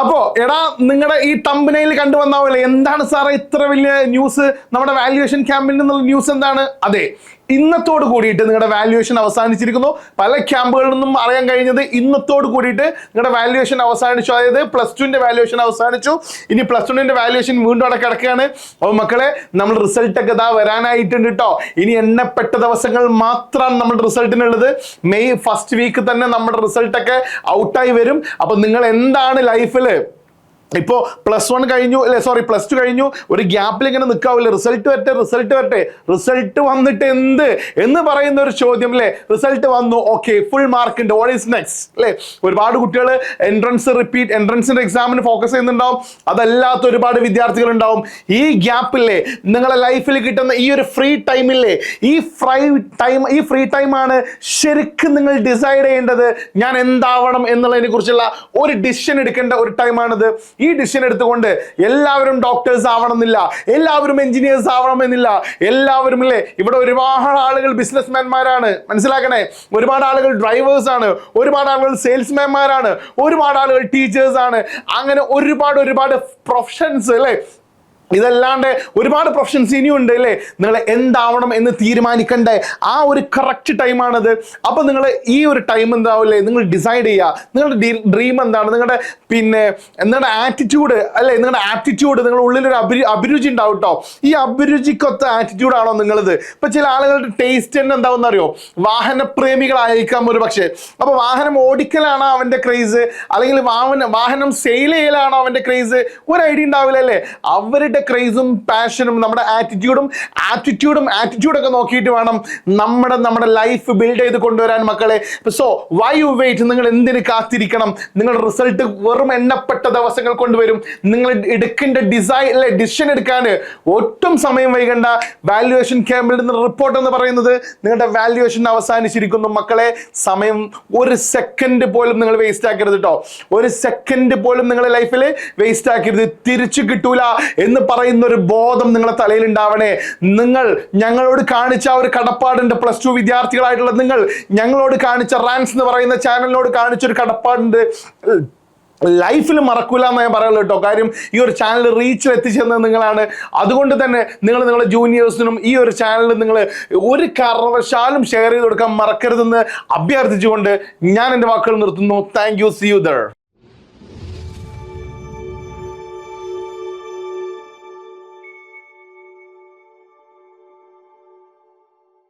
അപ്പോ എടാ നിങ്ങളുടെ ഈ തമ്പനയിൽ കണ്ടുവന്നാവില്ല എന്താണ് സാറേ ഇത്ര വലിയ ന്യൂസ് നമ്മുടെ വാല്യുവേഷൻ ക്യാമ്പിൽ നിന്നുള്ള ന്യൂസ് എന്താണ്? അതെ ഇന്നത്തോട് കൂടിയിട്ട് നിങ്ങളുടെ വാല്യുവേഷൻ അവസാനിച്ചിരിക്കുന്നു. പല ക്യാമ്പുകളിൽ നിന്നും അറിയാൻ കഴിഞ്ഞത് ഇന്നത്തോട് കൂടിയിട്ട് നിങ്ങളുടെ വാല്യുവേഷൻ അവസാനിച്ചു. അതായത് പ്ലസ് ടുവിന്റെ വാല്യുവേഷൻ അവസാനിച്ചു. ഇനി പ്ലസ് ടുവിന്റെ വാല്യുവേഷൻ വീണ്ടും അവിടെ കിടക്കുകയാണ്. അപ്പോൾ മക്കളെ നമ്മൾ റിസൾട്ട് ഒക്കെ ഇതാ വരാനായിട്ടുണ്ട് കേട്ടോ ഇനി എണ്ണപ്പെട്ട ദിവസങ്ങൾ മാത്രമാണ് നമ്മുടെ റിസൾട്ടിനുള്ളത് മെയ് ഫസ്റ്റ് വീക്ക് തന്നെ നമ്മുടെ റിസൾട്ടൊക്കെ ഔട്ടായി വരും. അപ്പോൾ നിങ്ങൾ എന്താണ് ലൈഫിൽ ഇപ്പോ പ്ലസ് വൺ കഴിഞ്ഞു അല്ലെ? സോറി പ്ലസ് ടു കഴിഞ്ഞു. ഒരു ഗ്യാപ്പിൽ ഇങ്ങനെ നിൽക്കാവില്ല റിസൾട്ട് വരട്ടെ റിസൾട്ട് വരട്ടെ. റിസൾട്ട് വന്നിട്ട് എന്ത്? എന്ന് പറയുന്ന ഒരു ചോദ്യം അല്ലേ? റിസൾട്ട് വന്നു. ഓക്കെ ഫുൾ മാർക്ക് ഉണ്ട്. വാട്ട് ഈസ് നെക്സ്റ്റ് അല്ലേ? ഒരുപാട് കുട്ടികൾ എൻട്രൻസ് റിപ്പീറ്റ് എൻട്രൻസിന്റെ എക്സാമിന് ഫോക്കസ് ചെയ്യുന്നുണ്ടാവും. അതല്ലാത്ത ഒരുപാട് വിദ്യാർത്ഥികൾ ഉണ്ടാവും ഈ ഗ്യാപ്പില്ലേ നിങ്ങളെ ലൈഫിൽ കിട്ടുന്ന ഈ ഒരു ഫ്രീ ടൈമില്ലേ ഈ ഫ്രൈ ടൈം ഈ ഫ്രീ ടൈമാണ് ശരിക്കും നിങ്ങൾ ഡിസൈഡ് ചെയ്യേണ്ടത്. ഞാൻ എന്താവണം എന്നുള്ളതിനെ കുറിച്ചുള്ള ഒരു ഡിസിഷൻ എടുക്കേണ്ട ഒരു ടൈമാണിത് ഈ ഡിസിഷൻ എടുത്തുകൊണ്ട് എല്ലാവരും ഡോക്ടേഴ്സ് ആവണമെന്നില്ല എല്ലാവരും എഞ്ചിനീയേഴ്സ് ആവണമെന്നില്ല എല്ലാവരും അല്ലേ ഇവിടെ ഒരുപാട് ആളുകൾ ബിസിനസ്മാൻമാരാണ് മനസ്സിലാക്കണേ? ഒരുപാട് ആളുകൾ ഡ്രൈവേഴ്സ് ആണ്. ഒരുപാട് ആളുകൾ സെയിൽസ്മാൻമാരാണ് ഒരുപാട് ആളുകൾ ടീച്ചേഴ്സ് ആണ്. അങ്ങനെ ഒരുപാട് ഒരുപാട് പ്രൊഫഷൻസ് അല്ലേ ഇതല്ലാണ്ട് ഒരുപാട് പ്രൊഫഷൻസ് ഇനിയും ഉണ്ട് അല്ലേ? നിങ്ങൾ എന്താവണം എന്ന് തീരുമാനിക്കേണ്ട? ആ ഒരു കറക്റ്റ് ടൈമാണത് അപ്പം നിങ്ങൾ ഈ ഒരു ടൈം എന്താവില്ലേ നിങ്ങൾ ഡിസൈഡ് ചെയ്യുക നിങ്ങളുടെ ഡ്രീം എന്താണ്? നിങ്ങളുടെ പിന്നെ നിങ്ങളുടെ ആറ്റിറ്റ്യൂഡ് അല്ലേ? നിങ്ങളുടെ ആറ്റിറ്റ്യൂഡ് നിങ്ങളുടെ ഉള്ളിലൊരു അഭിരു അഭിരുചി ഉണ്ടാവും കേട്ടോ ഈ അഭിരുചിക്കൊത്ത ആറ്റിറ്റ്യൂഡ് ആണോ നിങ്ങളത്? ഇപ്പം ചില ആളുകളുടെ ടേസ്റ്റ് തന്നെ എന്താവും അറിയോ? വാഹന പ്രേമികളായിരിക്കാം ഒരു പക്ഷേ. അപ്പോൾ വാഹനം ഓടിക്കലാണോ അവന്റെ ക്രേസ് അല്ലെങ്കിൽ വാഹനം വാഹനം സെയിൽ ചെയ്യലാണോ അവന്റെ ക്രേസ് ഒരു ഐഡിയ ഉണ്ടാവില്ല അല്ലേ? അവരുടെ ക്രേസും പാഷനും നമ്മുടെ ആറ്റിറ്റ്യൂഡും ആറ്റിറ്റ്യൂഡും ആറ്റിറ്റ്യൂഡൊക്കെ നോക്കിയിട്ട് വേണം നമ്മുടെ നമ്മുടെ ലൈഫ് ബിൽഡ് ചെയ്ത് കൊണ്ടുവരാൻ മക്കളെ. സോ വൈ യു വെയിറ്റ് നിങ്ങൾ എന്തിന് കാത്തിരിക്കണം? നിങ്ങൾ റിസൾട്ട് വെറും എണ്ണപ്പെട്ട ദിവസങ്ങൾ കൊണ്ടുവരും. നിങ്ങൾ എടുക്കേണ്ട ഡിസൈൻ അല്ലെ ഡിസിഷൻ എടുക്കാൻ ഒട്ടും സമയം വൈകണ്ട. വാല്യുവേഷൻ ക്യാമ്പിൽ നിന്ന് റിപ്പോർട്ട് എന്ന് പറയുന്നത് നിങ്ങളുടെ വാല്യുവേഷൻ അവസാനിച്ചിരിക്കുന്നു മക്കളെ. സമയം ഒരു സെക്കൻഡ് പോലും നിങ്ങൾ വേസ്റ്റ് ആക്കരുത് കേട്ടോ ഒരു സെക്കൻഡ് പോലും നിങ്ങളുടെ ലൈഫിൽ വേസ്റ്റ് ആക്കരുത്. തിരിച്ചു കിട്ടൂല എന്ന് പറയുന്ന ഒരു ബോധം നിങ്ങളുടെ തലയിൽ ഉണ്ടാവണേ. നിങ്ങൾ ഞങ്ങളോട് കാണിച്ച ഒരു കടപ്പാടുണ്ട് പ്ലസ് ടു വിദ്യാർത്ഥികളായിട്ടുള്ള നിങ്ങൾ ഞങ്ങളോട് കാണിച്ച റാൻസ് എന്ന് പറയുന്ന ചാനലിനോട് കാണിച്ച ഒരു കടപ്പാടുണ്ട് ലൈഫിൽ മറക്കൂല എന്ന് ഞാൻ പറയുള്ളൂ കേട്ടോ. കാര്യം ഈ ഒരു ചാനൽ റീച്ചിൽ എത്തിച്ചെന്നത് നിങ്ങളാണ്. അതുകൊണ്ട് തന്നെ നിങ്ങൾ നിങ്ങളുടെ ജൂനിയേഴ്സിനും ഈ ഒരു ചാനൽ നിങ്ങൾ ഒരു കാരണവശാലും ഷെയർ ചെയ്ത് കൊടുക്കാൻ മറക്കരുതെന്ന് അഭ്യർത്ഥിച്ചുകൊണ്ട് ഞാൻ എന്റെ വാക്കുകൾ നിർത്തുന്നു. Thank you see you there